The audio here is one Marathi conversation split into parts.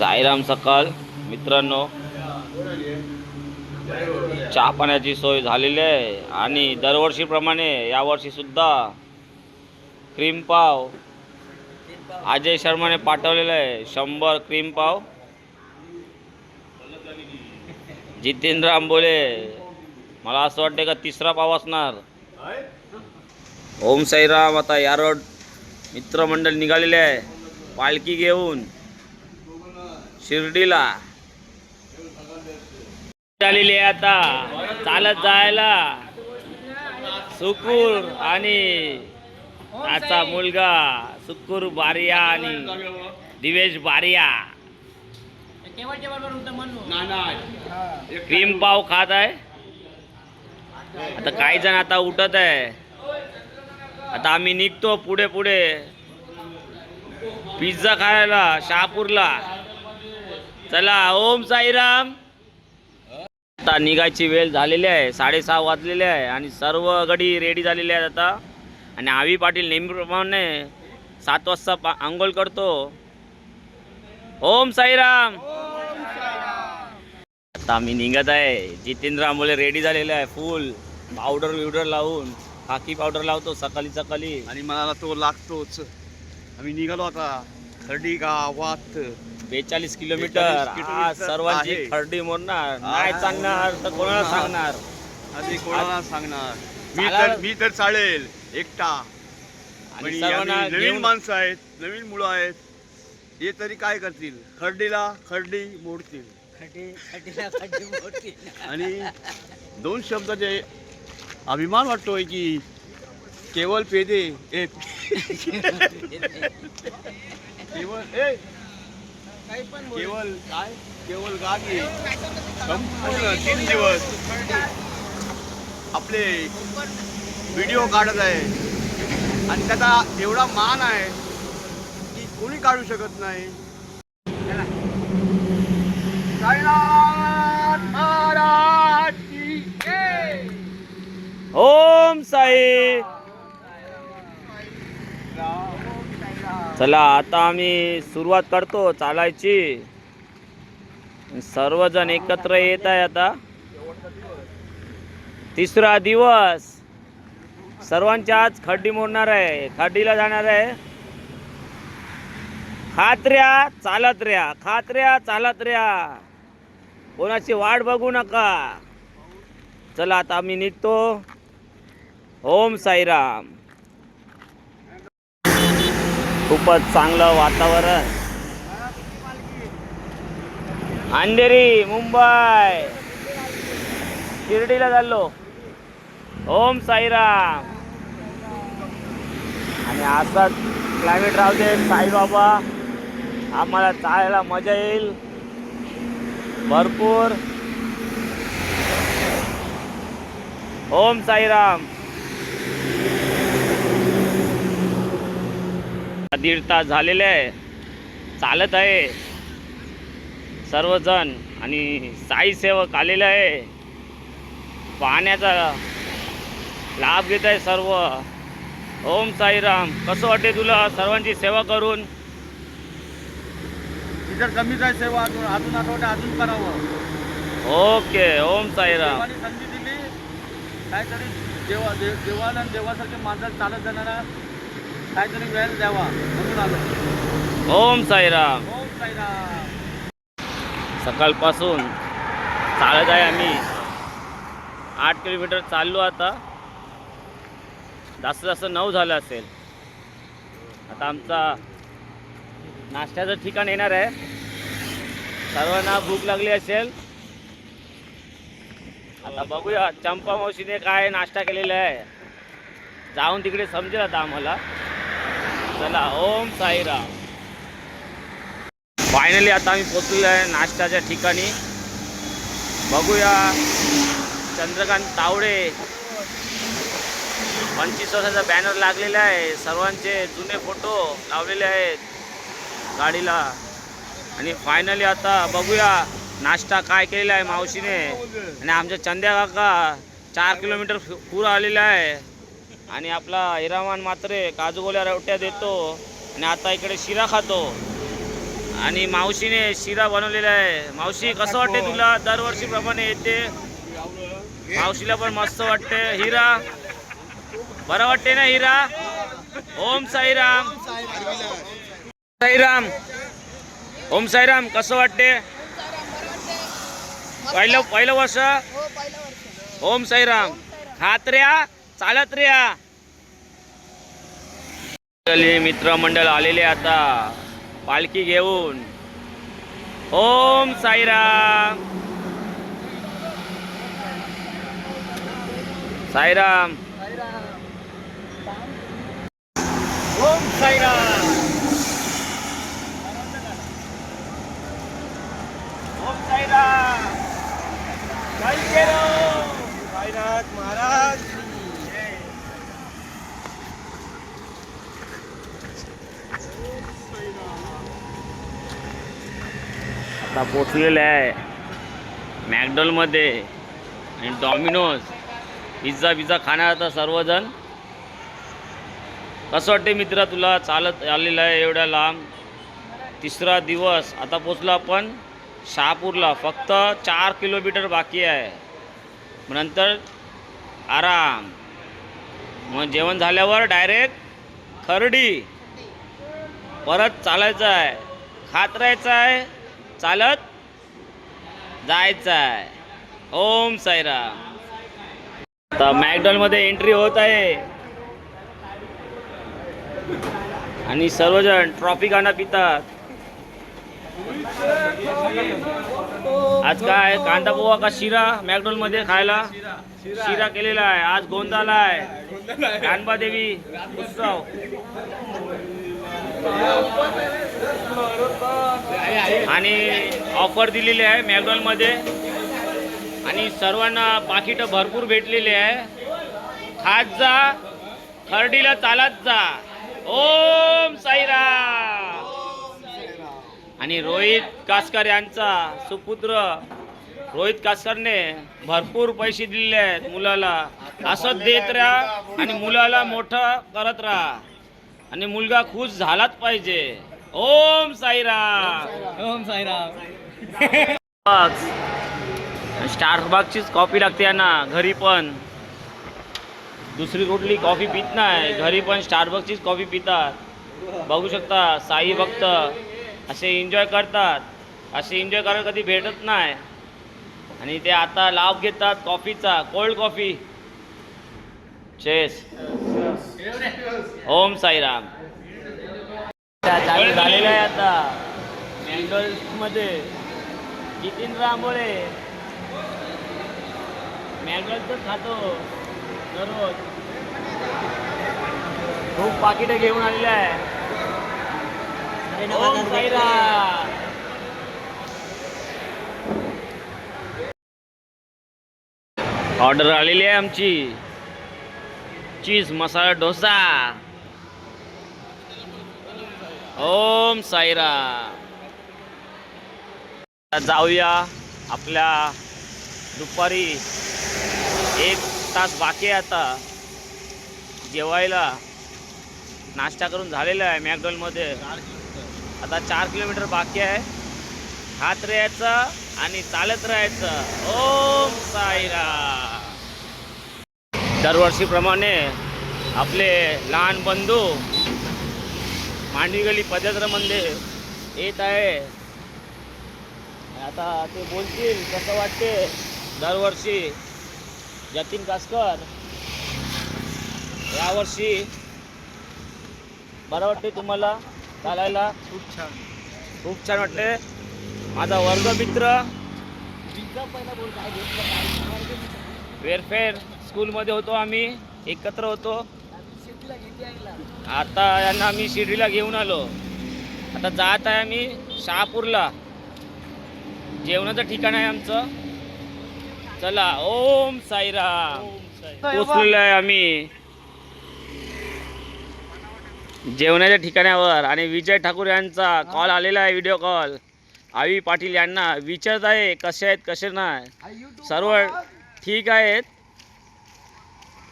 साईराम सकाळ. मित्रांनो चहा पाण्याची सोय झालेली आहे. आणि दरवर्षीप्रमाणे यावर्षी सुद्धा क्रीम पाव अजय शर्माने पाठवलेलं आहे. शंभर क्रीम पाव. जितेंद्र आंबोले मला असं वाटतं का तिसरा पाव असणार? ओम साईराम आता यारोड मित्रमंडळ निघालेले आहे. पालखी घेऊन. शिर्डीला. झालेली आहे आता. चालत जायला. सुकूर आणि त्याचा मुलगा सुकूर बारिया आणि दिवेश बारिया. क्रीम पाव खात आहे. आता काही जण आता उठत आहे. आता आम्ही निघतो पुढे पुढे. पिझ्झा खायला शहापूरला. चला ओम साईराम. आता निघायची वेळ झालेली आहे साडेसहा वाजलेले आहे आणि सर्व गडी रेडी झालेले आहेत आता. आणि आवी पाटील नेहमीप्रमाणे सात वाजता पा आंघोळ करतो. ओम साईराम. आता आम्ही निघत आहे. जितेंद्र आंबोले रेडी झालेले आहे फुल पावडर बिवडर लावून. खाकी पावडर लावतो सकाळी सकाळी. आणि मला तो लागतोच. आम्ही निघालो आता. खर्डी गावात बेचाळीस किलोमीटर 42 आज किलोमीटर सर्वांची आहे. खर्डी मोडणार. नाही चालणार तर कोणाला सांगणार? आधी कोणाला सांगणार? मी चालायला- तर मी तर चालेल. एकटा. आणि पण सर्वांना यांनी नवीन घेऊन माणसं आहेत. नवीन मुलं आहेत. हे तरी काय करतील? खर्डीला खर्डी मोडतील. आणि दोन शब्दाचे अभिमान वाटतोय की केवळ पेदे ए केवळ ए केवळ काय? केवळ गागी. संपूर्ण तीन दिवस. आपले व्हिडिओ काढत आहे. आणि त्याचा एवढा मान आहे की कोणी काढू शकत नाही. महाराज. ओम साई. चला आता आम्ही सुरुवात करतो चालायची. सर्वजण एकत्र येत आहे आता. तिसरा दिवस. सर्वांच्या आज खड्डी मोडणार आहे. खड्डीला जाणार आहे. खात्र्या चालत ऱ्या खात्र्या चालत ऱ्या कोणाची वाट बघू नका. चला आता आम्ही निघतो. ओम साईराम. खूपच चांगलं वातावरण. अंधेरी मुंबई. शिर्डीला चाललो. ओम साईराम. आणि असाच क्लायमेट राहू दे साईबाबा. आम्हाला चालायला मजा येईल. भरपूर. ओम साईराम. दीड तास झालेले आहे. चालत आहे. सर्वजण आणि साई सेवक आलेले आहे. पाहण्याचा लाभ घेत आहे सर्व. ओम साईराम. कसं वाटते तुला सर्वांची सेवा करून? जर कमीच आहे सेवा. अजून अजून आठवडे अजून करावं. ओके ओम साईराम. संधी दिली. काहीतरी देवा देव देवाला देवासारखे माणसाला चालत जाणारा काहीतरी वेळ द्यावा म्हणून आलो. ओम साईराम. ओम साईराम. सकाळपासून चालत आहे आम्ही. आठ किलोमीटर चाललो आता. जास्त जास्त नऊ झालं असेल. आता आमचा नाश्त्याचं ठिकाण येणार आहे. सर्वांना भूक लागली असेल. आता बघूया चंपा मावशीने काय नाश्ता केलेला आहे. जाऊन तिकडे समजेल आता आम्हाला. चला ओम साईराम. फायनली आता आम्ही पोचलेलो आहे नाश्त्याच्या ठिकाणी. बघूया चंद्रकांत तावडे. पंचवीस वर्षाचा बॅनर लागलेला आहे. सर्वांचे जुने फोटो लावलेले आहेत गाडीला. आणि फायनली आता बघूया नाश्ता काय केलेला आहे मावशीने. आणि आमच्या चंद्या काका चार किलोमीटर पुरं आलेला आहे. आणि आपला हिरामान मात्रे काजूगोल्या रोट्या देतो आणि आता इकडे शिरा खातो. आणि मावशीने शिरा बनवलेला आहे. मावशी कसं वाटते तुला? दरवर्षीप्रमाणे येते. मावशीला पण मस्त वाटते. हिरा बरं वाटते ना हिरा? ओम साईराम. साईराम. ओम साईराम कसं वाटते? पहिलं पहिलं वर्ष? हो पहिलं वर्ष. ओम साईराम. खात र्या चालत र्या. मित्रमंडळ आलेले आता. पालखी घेऊन. ओम साईराम. साईराम. ओम साईराम. ओम साईराम. जय महाराज. आता पोचलेलं आहे. मॅकडॉलमध्ये आणि डॉमिनोज. पिझ्झा पिझ्झा खाणार आता सर्वजण. कसं वाटते मित्रा तुला? चालत आलेलं आहे एवढ्या लांब. तिसरा दिवस. आता पोचलो आपण शहापूरला. फक्त चार किलोमीटर बाकी आहे. नंतर आराम. मग जेवण झाल्यावर डायरेक्ट खरडी. परत चालायचं आहे. खात राहायचं आहे. चालत जायचं आहे ओम साईराम. आता मॅकडॉनमध्ये एंट्री होत आहे. आणि सर्वजण ट्रॉफी गाणं पितात. आज काय? कांदा पोहा का शिरा? मॅकडॉनमध्ये खायला? शिरा केलेला आहे. आज गोंदाला आहे. कानबा देवी उत्सव. आणि ऑफर दिलेली आहे मॅकडॉनमध्ये आणि सर्वांना पाकिटं भरपूर भेटलेली आहे. खात जा खर्डीला चालत जा. ओम साईराम. आणि रोहित कासकर यांचा सुपुत्र रोहित कासकरने भरपूर पैसे दिलेले आहेत मुलाला. असंच देत राहा आणि मुलाला मोठं करत राहा. आणि मुलगा खुश झालाच पाहिजे. ओम साईराम. ओम साईराम. स्टारबक्सचीच कॉफी लागते यांना घरी पण. दुसरी कुठली कॉफी पित नाही घरी पण स्टारबक्सचीच कॉफी पितात. बघू शकता साई भक्त असे एन्जॉय करतात. असे एन्जॉय करायला कधी भेटत नाही. आणि ते आता लाभ घेतात कॉफीचा कोल्ड कॉफी. चेस ओम साईराम. चालू झालेलं आहे आता. मॅकडॉल्समध्ये नितीन रांबोळे मॅकडॉल्सच खातो. दररोज. खूप पाकिटं घेऊन आलेलं आहे. ओम साईराम. ऑर्डर आलेली आहे आमची. चीज मसाला डोसा. ओम साईराम. आता जाऊया आपल्या दुपारी एक तास बाकी आहे आता. जेवायला नाश्ता करून झालेला आहे मॅकडॉलमध्ये आता चार किलोमीटर बाकी आहे. हात राहायचा आणि चालत राहायचं. ओम साईरा दरवर्षीप्रमाणे आपले लहान बंधू मांडवी गली पदयात्रामध्ये येत आहे. आता ते बोलतील कसं वाटते? दरवर्षी जतीन कासकर यावर्षी बरं वाटते तुम्हाला चालायला? खूप छान. खूप छान वाटते. माझा वर्गमित्र वेरफेअर स्कूलमध्ये होतो आम्ही एकत्र होतो. आता यांना आम्ही शिर्डीला घेऊन आलो. आता जात आहे आम्ही शहापूरला. जेवणाचं ठिकाण आहे आमचं. चला ओम साईराम. पोचलेलो आहे आम्ही. जेवणाच्या ठिकाणावर आणि विजय ठाकूर यांचा कॉल आलेला आहे व्हिडिओ कॉल आवी पाटील यांना विचारत आहे कसे आहेत कसे नाही? सर्व ठीक आहेत.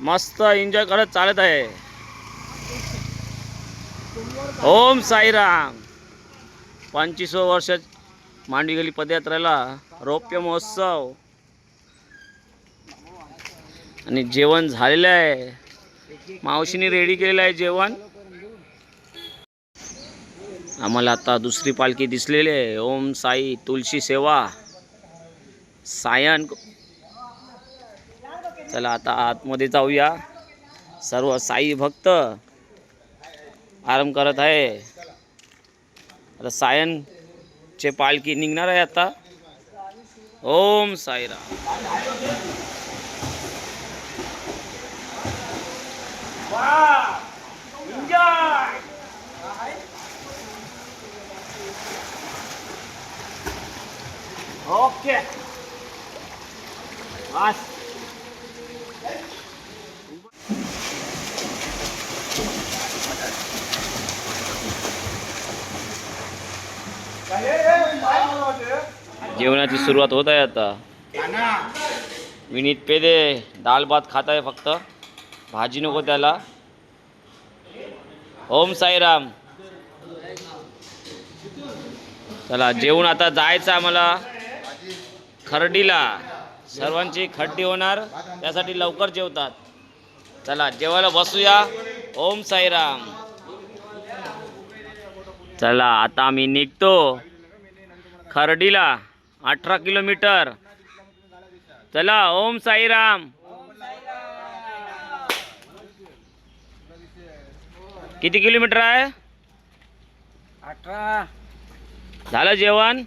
मस्त एन्जॉय करत चालत आहे. ओम साईराम. पंचवीसवं वर्ष मांडवी गेली पदयात्रेला रौप्य महोत्सव. आणि जेवण झालेलं आहे. मावशीने रेडी केलेलं आहे जेवण. आम्हाला आता दुसरी पालखी दिसलेली आहे. ओम साई तुलसी सेवा. सायन. चला आता आतमध्ये जाऊया. सर्व साई भक्त. आराम करत आहे. आता सायनचे पालखी निघणार आहे आता. ओम साईरा ओके जेवणाची सुरुवात होत आहे आता. विनीत पेदे दाल भात खात आहे फक्त. भाजी नको त्याला. ओम साईराम. चला जेवण आता जायचं आम्हाला. खर्डीला. सर्वांची खड्डी होणार त्यासाठी लवकर जेवतात. चला जेवायला बसूया. ओम साईराम. चला आता आम्ही निघतो. खर्डीला अठरा किलोमीटर. चला ओम साईराम. किती किलोमीटर आहे? अठरा. झालं जेवण?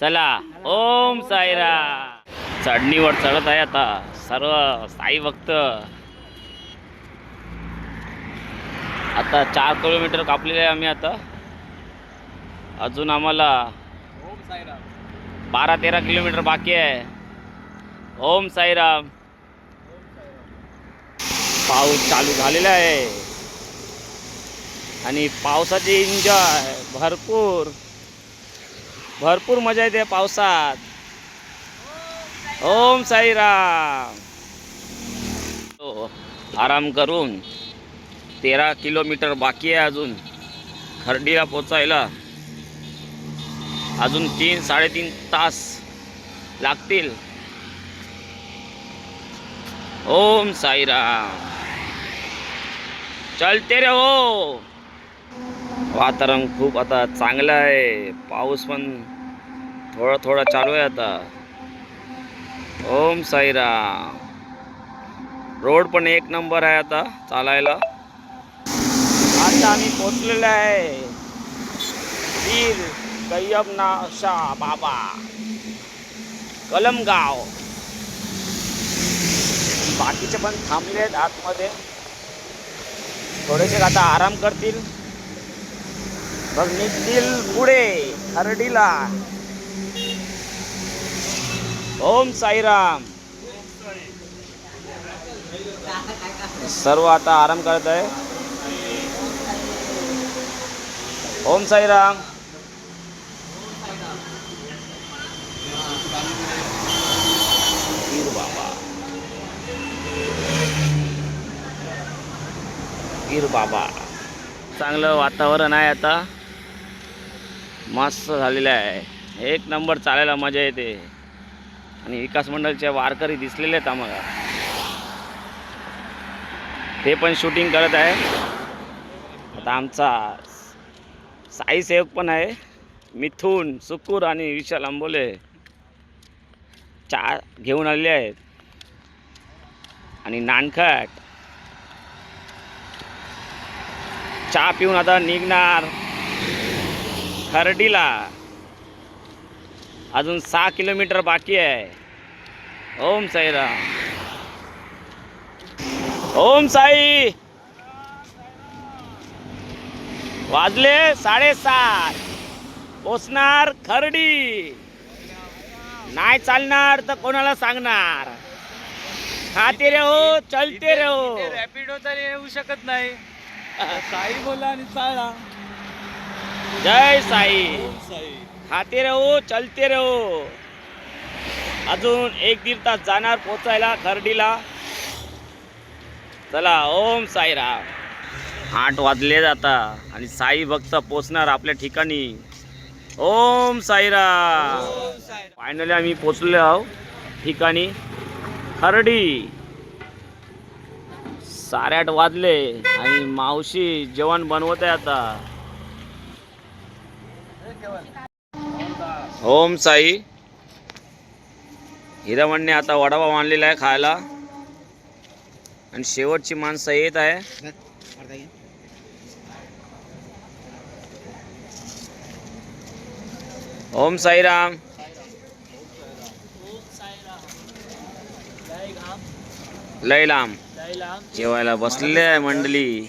चला ओम साईरा चढणीवर चढत आहे आता सर्व साई भक्त. आता चार किलोमीटर कापलेले आहे आम्ही आता. अजून आम्हाला ओम साईराम बारा तेरा किलोमीटर बाकी आहे. ओम साईराम. पाऊस चालू झालेला आहे. आणि पावसाची एन्जॉय भरपूर. भरपूर मजा येते पावसात. ओम साईराम. हो, आराम करून तेरा किलोमीटर बाकी आहे अजून. खर्डीला पोचायला. अजून तीन साडेतीन तास लागतील. ओम साईराम. चलते रे हो. वातावरण खूप आता चांगलं आहे. पाऊस पण थोडा थोडा चालू आहे आता. ओम साईराम. रोड पण एक नंबर आहे आता चालायला. आता आम्ही पोचलेलो आहे. वीर नाशा बाबा। कलमगाव बाकीचे पण थांबले आहेत आतमध्ये. थोडेसे आता आराम करतील. मग निघतील पुढे हरडीला. ओम साईराम. सर्व आता आराम करत आहे. ओम साईराम वीर बाबा वीर बाबा. चांगलं वातावरण आहे आता. मस्त झालेलं आहे. एक नंबर चालायला मजा येते. आणि विकास मंडळचे वारकरी दिसलेले आहेत आम्हाला. ते पण शूटिंग करत आहे. आता आमचा साई सेवक पण आहे. मिथून सुकूर आणि विशाल आंबोले. चा घेऊन आलेले आहेत. आणि नानखट. चहा पिऊन आता निघणार. खर्डीला. अजून सहा किलोमीटर बाकी आहे. ओम साईराम ओम साई. वाजले साडेसात. पोचणार खर्डी. नाही चालणार तर कोणाला सांगणार? खाते रे हो चलते रे हो रॅपिडो तर येऊ शकत नाही. साई बोला आणि चाळा जय साई. साई. खाते रहो चलते रहो. अजून एक दीड तास जाणार पोचायला खर्डीला. चला ओम साईराम आठ वाजले आता आणि साई भक्त पोचणार आपल्या ठिकाणी. ओम साईरा फायनली आम्ही पोचलेलो आहोत ठिकाणी खर्डी. साडेआठ वाजले आणि मावशी जेवण बनवत आहे आता. ओम साई. हिरामणने आता वडापाव आणलेला आहे खायला. आणि शेवटची माणसं येत आहे. ओम साईराम लय लांब. जेवायला बसलेले आहे मंडळी.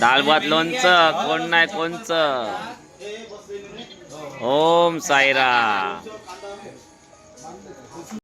दाल भात लोणचं कोण नाही कोणच? ओम साईरा